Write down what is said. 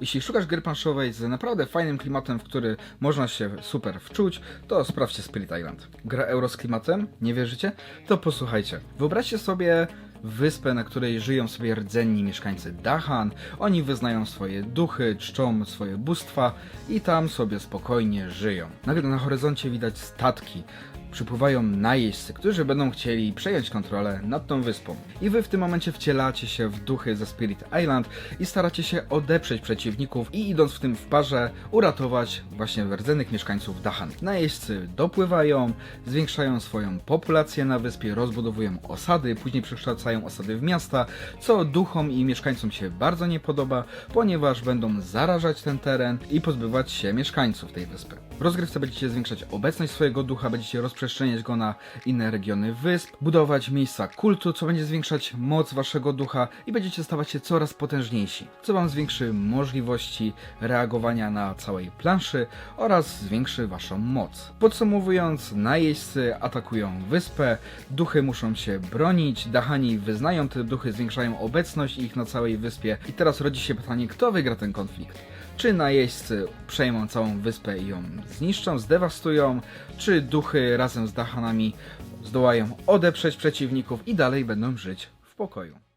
Jeśli szukasz gry planszowej z naprawdę fajnym klimatem, w który można się super wczuć, to sprawdźcie Spirit Island. Gra euro z klimatem? Nie wierzycie? To posłuchajcie. Wyobraźcie sobie wyspę, na której żyją sobie rdzenni mieszkańcy Dahan. Oni wyznają swoje duchy, czczą swoje bóstwa i tam sobie spokojnie żyją. Nagle na horyzoncie widać statki. Przypływają najeźdźcy, którzy będą chcieli przejąć kontrolę nad tą wyspą. I wy w tym momencie wcielacie się w duchy ze Spirit Island i staracie się odeprzeć przeciwników i idąc w tym w parze uratować właśnie rdzennych mieszkańców Dahan. Najeźdźcy dopływają, zwiększają swoją populację na wyspie, rozbudowują osady, później przekształcają osady w miasta, co duchom i mieszkańcom się bardzo nie podoba, ponieważ będą zarażać ten teren i pozbywać się mieszkańców tej wyspy. W rozgrywce będziecie zwiększać obecność swojego ducha, będziecie rozprzestrzeniać go na inne regiony wysp, budować miejsca kultu, co będzie zwiększać moc waszego ducha i będziecie stawać się coraz potężniejsi, co wam zwiększy możliwości reagowania na całej planszy oraz zwiększy waszą moc. Podsumowując, najeźdźcy atakują wyspę, duchy muszą się bronić, dachani wyznają te duchy, zwiększają obecność ich na całej wyspie i teraz rodzi się pytanie, kto wygra ten konflikt? Czy najeźdźcy przejmą całą wyspę i ją zniszczą, zdewastują, czy duchy razem z Dachanami zdołają odeprzeć przeciwników i dalej będą żyć w pokoju.